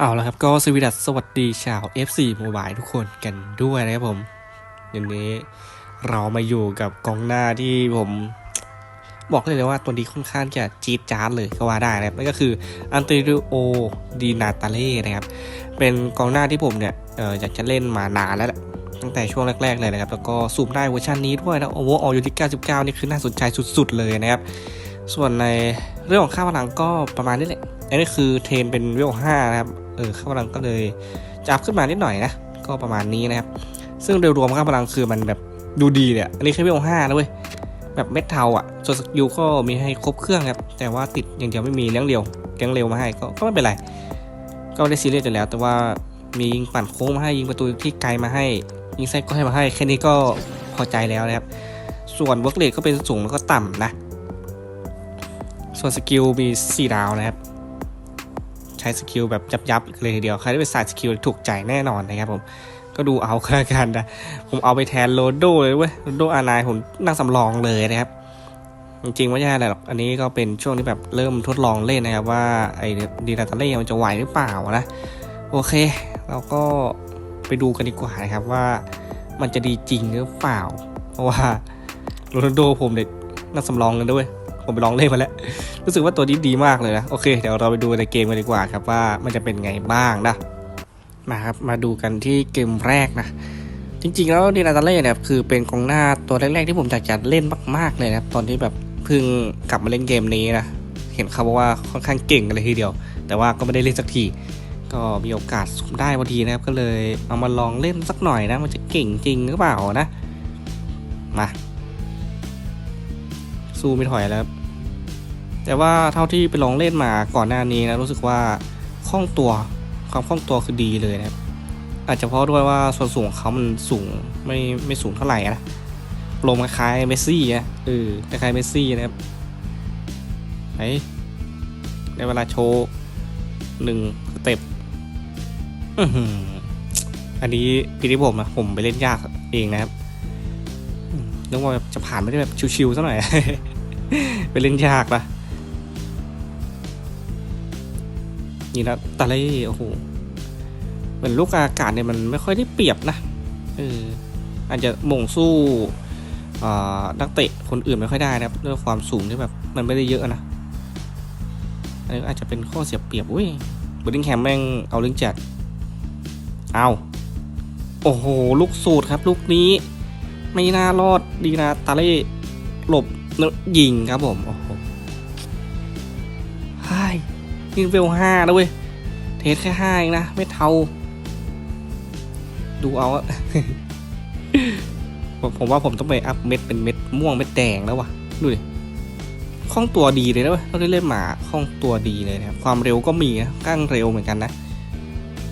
เอาละครับก็สวีดัสสวัสดีชาว FC Mobile ทุกคนกันด้วยนะครับผมวันนี้เรามาอยู่กับกองหน้าที่ผม บอกเลยเลยว่าตัวนี้ค่อนข้างจะจี๊ดจ๊าดเลยก็ว่าได้นะครับนั่นก็คืออันเตริโอดีนาตาเล่นะครับ เป็นกองหน้าที่ผมเนี่ยอออยากจะเล่นมานานแล้วแหละตั้งแต่ช่วงแรก ๆ เลยนะครับ แล้วก็สูบได้เวอร์ชันนี้ด้วยนะโอเวอร์อออยู่ที่99 นี่คือน่าสนใจสุด ๆ เลยนะครับ ส่วนในเรื่องของค่าพลังก็ประมาณนี้แหละอันนี้คือเทนเป็นเวล5นะครับ เออค่าพลังก็เลยจับขึ้นมานิดหน่อยนะ ก็ประมาณนี้นะครับ ซึ่งโดยรวมค่าพลังคือมันแบบดูดีเนี่ยอันนี้แค่เวล5นะเว้ยแบบเม็ดเทาอะส่วนสกิลก็มีให้ครบเครื่องครับแต่ว่าติดอย่างเดียวไม่มีเลี้ยงเร็วเลี้ยงเร็วมาให้ก็ก็ไม่เป็นไร ก็ได้ซีเรียสอยู่แล้ว แต่ว่ามียิงปั่นโค้งมาให้ยิงประตูที่ไกลมาให้ ยิงไส้ก็ให้มาให้แค่นี้ก็พอใจแล้วนะครับ ส่วนเวิร์กเลทก็เป็นสูงแล้วก็ต่ำนะ ส่วนสกิลมี 4 ดาวนะครับ ช้สกิลแบบยับๆเลยทีเดียว ใครได้เป็นสายสกิลถูกใจแน่นอนนะครับผมก็ดูเอาก็แล้วกันนะผมเอาไปแทนโรนโดเลยเว้ยโรนโดอาร์ไนผมนั่งสำรองเลยนะครับจริงๆไม่ใช่อะไรหรอก อันนี้ก็เป็นช่วงที่แบบเริ่มทดลองเล่นนะครับ ว่าไอ้ดีนาตาเล่มันจะไหวหรือเปล่านะ โอเค เราก็ไปดูกันดีกว่านะครับว่ามันจะดีจริงหรือเปล่า เพราะว่าโรนัลโดผมเด็กน่าสำรองกันด้วย ผมไปลองเล่นมาแล้ว รู้สึกว่าตัวนี้ดีมากเลยนะ โอเค เดี๋ยวเราไปดูในเกมกันดีกว่าครับว่ามันจะเป็นไงบ้างนะ มาครับ มาดูกันที่เกมแรกนะ จริงๆ แล้วดีนาตาเล่เนี่ยคือเป็นกองหน้าตัวแรกๆที่ผมอยากจะเล่นมากๆเลยนะตอนที่แบบเพิ่งกลับมาเล่นเกมนี้นะ เห็นเขาบอกว่าค่อนข้างเก่งกันเลยทีเดียว แต่ว่าก็ไม่ได้เล่นสักทีก็มีโอกาสสุ่มได้พอดีนะครับ ก็เลยเอามาลองเล่นสักหน่อยนะ มันจะเก่งจริงหรือเปล่านะ มา สู้ไม่ถอยแล้ว แต่ว่าเท่าที่ไปลองเล่นมาก่อนหน้านี้นะรู้สึกว่าคล่องตัวความคล่องตัวคือดีเลยนะครับ อาจจะเพราะด้วยว่าส่วนสูงของเขามันสูงไม่ไม่สูงเท่าไหร่นะลมคล้ายเมสซี่อะเออคล้ายเมสซี่นะครับไหนในเวลาโชว์หนึ่งสเต็ปอันนี้ปีที่ผมอะผมไปเล่นยากเองนะครับ นึกว่าจะผ่านไม่ได้แบบชิวๆซะหน่อยไปเล่นยากนะนี่นะตาเล่โอ้โหเหมือนลูกอากาศเนี่ยมันไม่ค่อยได้เปรียบนะเอออาจจะม่งสู้นักเตะคนอื่นไม่ค่อยได้นะครับด้วยความสูงที่แบบมันไม่ได้เยอะนะอันนี้อาจจะเป็นข้อเสียเปรียบเว้ยบริงแฮมแม่งเอาเรื่องจัดเอาโอ้โห ลูกสูตรครับ ลูกนี้ ไม่น่ารอดดีนะตาเล่หลบแล้วยิงครับผม โอ้โหไฮ้ยิงเวลห้าแล้วเว้ย เทสแค่ห้าเองนะ ไม่เท่า ดูเอาอะผมผมว่าผมต้องไปอัพเม็ดเป็นเม็ดม่วงเม็ดแดงแล้ววะดูดิคล่องตัวดีเลยนะเว้ยเราได้เล่นหมาคล่องตัวดีเลยนะครับความเร็วก็มีนะก้างเร็วเหมือนกันนะ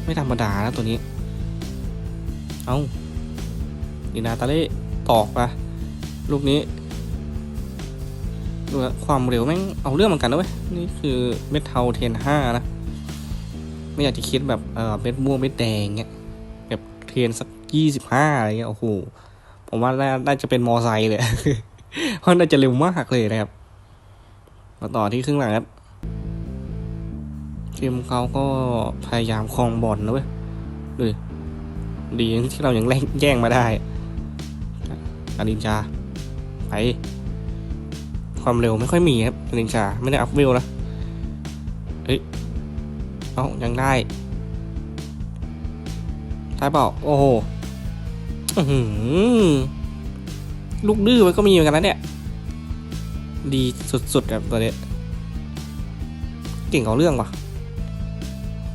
ไม่ธรรมดานะตัวนี้ เอาดีนาตาเล่ ตอกปะลูกนี้ดูความเร็วแม่งเอาเรื่องเหมือนกันนะเว้ย นี่คือเม็ดเทาเทนห้านะ ไม่อยากจะคิดแบบเออเม็ดม่วงเม็ดแดงเงี้ยแบบเทนสักยี่สิบห้าอะไรเงี้ยโอ้โหผมว่าน่าจะเป็นมอไซค์เลยเพราะน่าจะเร็วมากเลยนะครับ มาต่อที่ครึ่งหลังครับทีมเขาก็พยายามครองบอลนะเว้ยดูดีที่เรายังแย่งแย่งมาได้ อารินจาไปความเร็วไม่ค่อยมีครับอารินจาไม่ได้อัพเวลนะเฮ้ยเอ้ายังได้ท้ายเปล่าโอ้โหหือลูกดื้อมันก็มีเหมือนกันนะเนี่ย ดีสุดๆแบบตัวเนี้ยเก่งเอาเรื่องว่ะ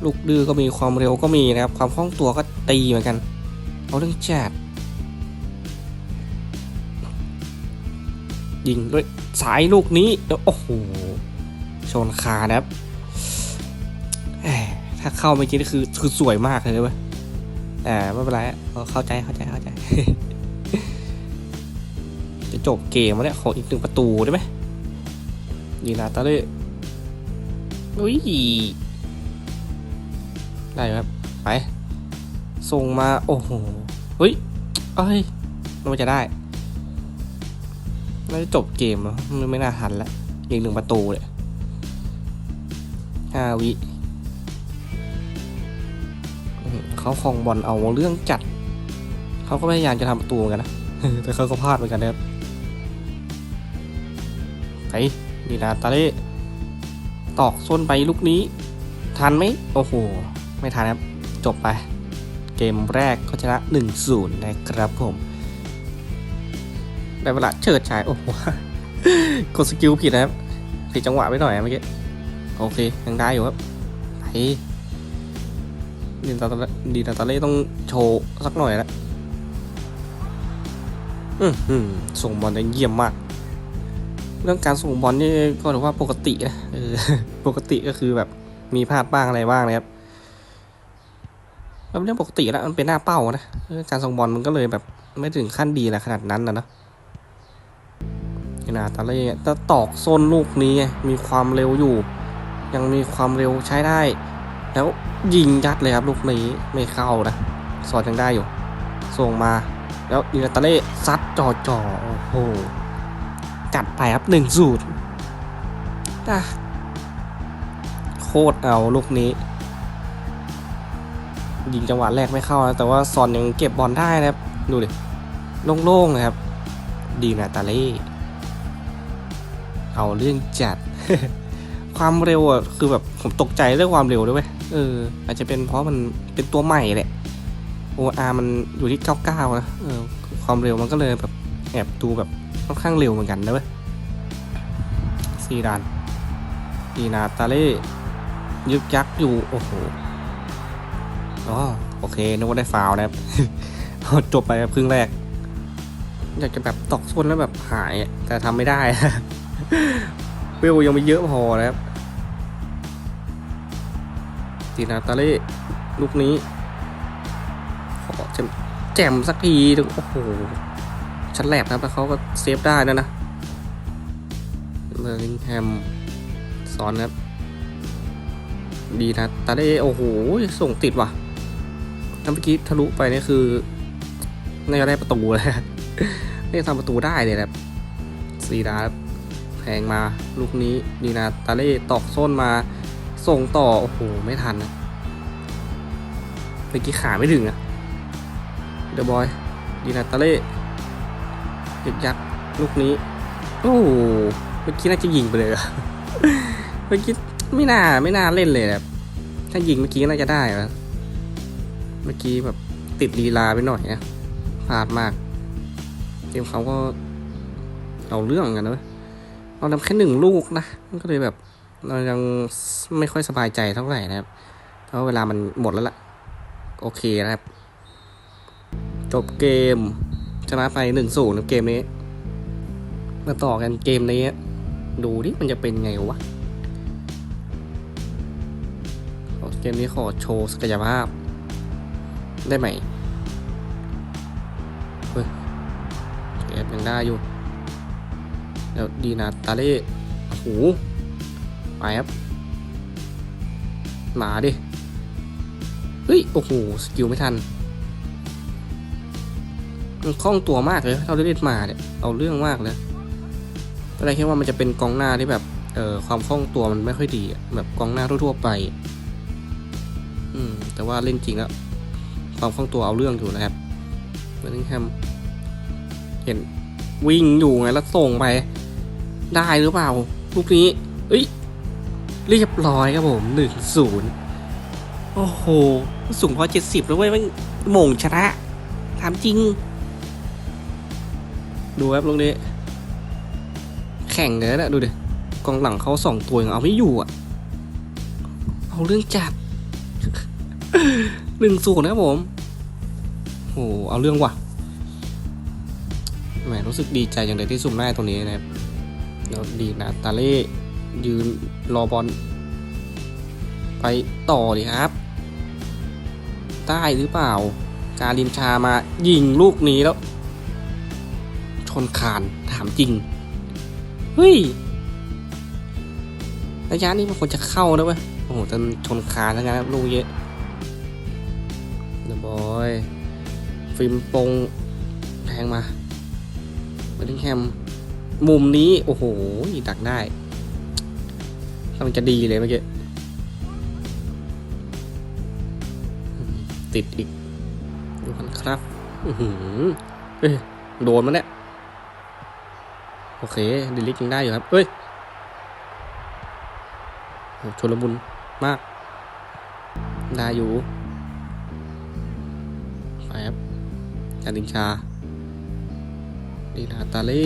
ลูกดื้อก็มีความเร็วก็มีนะครับ ความคล่องตัวก็ตีเหมือนกัน เอาเรื่องจัด ยิงด้วยสายลูกนี้แล้วโอ้โหชนคานะครับแหมถ้าเข้าเมื่อกี้นี่คือคือสวยมากเลยเว้ยแต่ไม่เป็นไรเข้าใจเข้าใจเข้าใจ จะจบเกมแล้วเนี่ยขออีกหนึ่งประตูได้ไหมยีนาตาเล่อุ้ยได้ครับ ไป ส่งมา โอ้โห เฮ้ยเอ้ยมันจะได้ น่าจะจบเกมแล้วไม่น่าทันละอีกหนึ่งประตูเลยห้าวิเขาครองบอลเอาเรื่องจัด เขาก็พยายามจะทำประตูเหมือนกันนะ แต่เขาก็พลาดเหมือนกันนะครับไปดีนาตาเล่ตอกส้นไปลูกนี้ ทันไหมโอ้โห ไม่ทันครับ จบไป เกมแรกก็ชนะ 1-0 นะครับผม ได้เวลาเฉิดฉาย โอ้โหกดสกิลผิดนะครับผิดจังหวะไปหน่อยเมื่อกี้โอเคยังได้อยู่ครับไปดีนาตาดีนาตาเล่ต้องโชว์สักหน่อยละอืมอืมส่งบอลได้เยี่ยมมาก เรื่องการส่งบอลนี่ก็ถือว่าปกตินะเออปกติก็คือแบบมีพลาดบ้างอะไรบ้างนะครับแล้วเรื่องปกติแล้วมันเป็นหน้าเป้านะเรื่องการส่งบอลมันก็เลยแบบไม่ถึงขั้นดีอะไรขนาดนั้นนะเนอะ นี่นะตาเล่ถ้าตอกโซนลูกนี้มีความเร็วอยู่ ยังมีความเร็วใช้ได้ แล้วยิงยัดเลยครับลูกนี้ไม่เข้านะสอดยังได้อยู่ ส่งมา แล้วดินาตาเล่ซัดจ่อจ่อโอ้โหจัดไปครับหนึ่งสูตรโคตรเอาลูกนี้ ยิงจังหวะแรกไม่เข้านะแต่ว่าซอนยังเก็บบอลได้นะครับ ดูดิโล่งๆนะครับ ดีนาตาเล่ เอาเรื่องจัด ความเร็วอะคือแบบผมตกใจเรื่องความเร็วด้วยเวยเออ อาจจะเป็นเพราะมันเป็นตัวใหม่แหละ OR มันอยู่ที่ 99 นะเออความเร็วมันก็เลยแบบแอบดูแบบค่อนข้างเร็วเหมือนกันนะเว้ยซีดานดีนาตาเล่ยึกยักอยู่ โอ้โหอ๋อโอเคนึกว่าได้ฟาวนะครับจบไปครึ่งแรก อยากจะแบบตอกส้นแล้วแบบหาย แต่ทำไม่ได้ เวลยังไม่เยอะพอนะครับดีนาตาเล่ลูกนี้ ขอแจมแจมสักทีหนึ่งโอ้โหชั้นแหลกครับแล้วเขาก็เซฟได้นะนะเบอร์ลิงแฮมสอนครับ ดีนะตาได้โอ้โห ส่งติดว่ะถ้าเมื่อกี้ทะลุไปนี่คือน่าจะได้ประตูเลยนี่ทำประตูได้เลยครับซีดาครับ แทงมาลูกนี้ดีนาตาเล่ตอกส้นมาส่งต่อ โอ้โห ไม่ทันนะเมื่อกี้ขาไม่ถึงอะเดอะบอยดีนาตาเล่ยึกยักษ์ลูกนี้ โอ้โหเมื่อกี้น่าจะยิงไปเลยอะเมื่อกี้ไม่น่าไม่น่าเล่นเลยแบบถ้ายิงเมื่อกี้น่าจะได้นะเมื่อกี้แบบติดลีลาไปหน่อยนะพลาดมากเกมเขาก็เอาเรื่องเหมือนกันนะเว้ย เราทำแค่หนึ่งลูกนะมันก็เลยแบบ เรายังไม่ค่อยสบายใจเท่าไหร่นะครับ เพราะเวลามันหมดแล้วล่ะ โอเคนะครับ จบเกมชนะไปหนึ่งศูนย์เกมนี้ มาต่อกันเกมนี้ ดูดิมันจะเป็นไงวะเกมนี้ขอโชว์ศักยภาพ ได้ไหมเฮ้ยเกมยังได้อยู่ แล้วดีนาตาเล่โอ้โหไปครับ มาดิ เฮ้ย โอ้โห สกิลไม่ทัน มันคล่องตัวมากเลยเท่าที่เล่นมาเนี่ย เอาเรื่องมากเลยตอนแรกคิดว่ามันจะเป็นกองหน้าที่แบบ เอ่อ ความคล่องตัวมันไม่ค่อยดีแบบกองหน้าทั่วๆไป อืม แต่ว่าเล่นจริงแล้วความคล่องตัวเอาเรื่องอยู่นะครับเบอร์นิงแฮมเห็นวิ่งอยู่ไงแล้วส่งไป ได้หรือเปล่าลูกนี้ เอ้ย เรียบร้อยครับผมหนึ่งศูนย์โอ้โห สูงพอเจ็ดสิบแล้วเว้ยมันมงชนะถามจริง ดูครับลูกนี้ แข่งเลยนะดูดิกองหลังเขาสองตัวยังเอาไม่อยู่อะ เอาเรื่องจัดหนึ่งศูนย์นะครับผมโอ้โหเอาเรื่องว่ะแหมรู้สึกดีใจอย่างเดียวที่สุ่มได้ตรงนี้นะครับ แล้วดีนะตาเล่ยืนรอบอลไปต่อดีครับ ได้หรือเปล่า การลินชามายิงลูกนี้แล้ว ชนคานถามจริง เฮ้ยระยะนี้มันควรจะเข้านะเว้ย โอ้โหแต่ชนคานทั้งนั้นครับลูกเยอะเดอะบอย ฟิล์มปงแทงมาเบอร์ดิงแฮม มุมนี้ โอ้โหดักได้กำลังจะดีเลยเมื่อกี้ ติดอีก ดูกันครับอืเอ้ยโดนมันเนี่ย โอเคดิลิกยังได้อยู่ครับ เอ้ยโอ้ชนละมุนมาก ได้อยู่ ไปครับจานิงชาดีนาตาเล่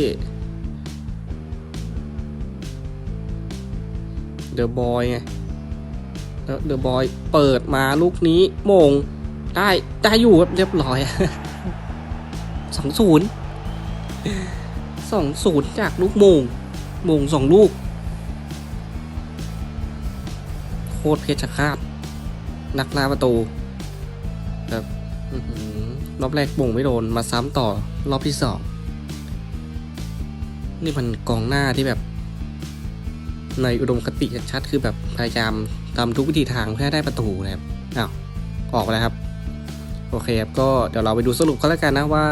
เดอะบอยไงแล้วเดอะบอยเปิดมาลูกนี้โมงได้ได้อยู่ครับเรียบร้อยสองศูนย์สองศูนย์จากลูกโมงโมงสองลูก โคตรเพชรฆาตนักล่าประตูแบบรอบแรกโป่งไม่โดนมาซ้ำต่อรอบที่สองนี่มันกองหน้าที่แบบ ในอุดมคติชัดๆคือแบบพยายามทำทุกวิธีทางเพื่อได้ประตูนะครับอ้าวออกแล้วครับ โอเคครับก็เดี๋ยวเราไปดูสรุปกันแล้วกันนะว่า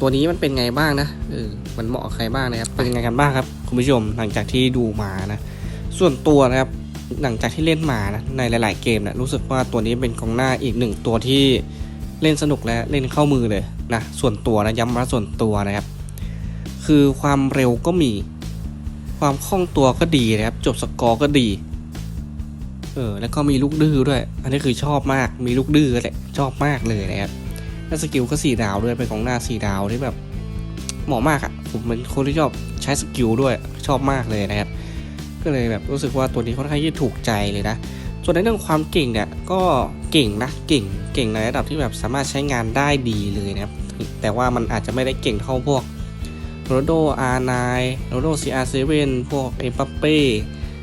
ตัวนี้มันเป็นไงบ้างนะเออมันเหมาะใครบ้างนะครับ เป็นยังไงกันบ้างครับคุณผู้ชมหลังจากที่ดูมานะ ส่วนตัวนะครับหลังจากที่เล่นมานะในหลาย ๆ เกมนะรู้สึกว่าตัวนี้เป็นกองหน้าอีกหนึ่งตัวที่เล่นสนุกและเล่นเข้ามือเลยนะส่วนตัวนะย้ำว่าส่วนตัวนะครับ คือความเร็วก็มี ความคล่องตัวก็ดีนะครับ จบสกอร์ก็ดี เออ แล้วก็มีลูกดื้อด้วย อันนี้คือชอบมาก มีลูกดื้อแหละชอบมากเลยนะครับแล้วสกิลก็สี่ดาวด้วย เป็นกองหน้าสี่ดาวที่แบบเหมาะมากอะ่ะ ผมเป็นคนที่ชอบใช้สกิลด้วย ชอบมากเลยนะครับ ก็เลยแบบรู้สึกว่าตัวนี้ค่อนข้างที่ถูกใจเลยนะ ส่วนในเรื่องความเก่งเนี่ย ก็เก่งนะ เก่ง เก่งในระดับที่แบบสามารถใช้งานได้ดีเลยนะครับ แต่ว่ามันอาจจะไม่ได้เก่งเท่าพวก โรโดอาร์ไนโรโดซีอาร์เซเว่นพวกเอ็มบัปเป้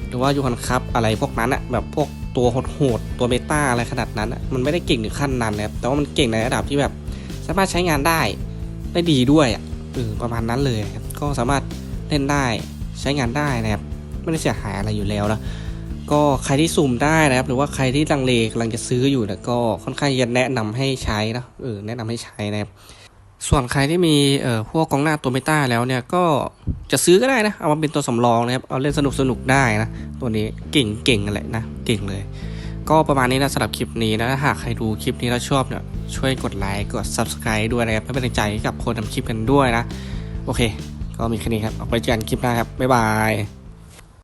หรือว่ายูฮันคัพอะไรพวกนั้นอะแบบพวกตัวโหดๆตัวเบต้าอะไรขนาดนั้นอะมันไม่ได้เก่งถึงขั้นนั้นนะครับแต่ว่ามันเก่งในระดับที่แบบสามารถใช้งานได้ได้ดีด้วยอะเออประมาณนั้นเลยครับก็สามารถเล่นได้ใช้งานได้นะครับไม่ได้เสียหายอะไรอยู่แล้วนะก็ใครที่สุ่มได้นะครับ หรือว่าใครที่ลังเลกำลังจะซื้ออยู่นะก็ค่อนข้างจะแนะนำให้ใช้นะเออแนะนำให้ใช้นะครับ ส่วนใครที่มีเอ่อพวกกองหน้าตัวเมตาแล้วเนี่ยก็จะซื้อก็ได้นะ เอามาเป็นตัวสำรองนะครับ เอาเล่นสนุกสนุกๆได้นะ ตัวนี้เก่งเก่งกันแหละนะ เก่งเลย ก็ประมาณนี้นะสำหรับคลิปนี้นะถ้าหากใครดูคลิปนี้แล้วชอบเนี่ยช่วยกดไลค์ กด subscribe ด้วยนะครับเพื่อเป็นกำลังใจให้กับคนทำคลิปกันด้วยนะ โอเค ก็มีแค่นี้ครับเอาไปเจอกันคลิปหน้าครับบ๊ายบาย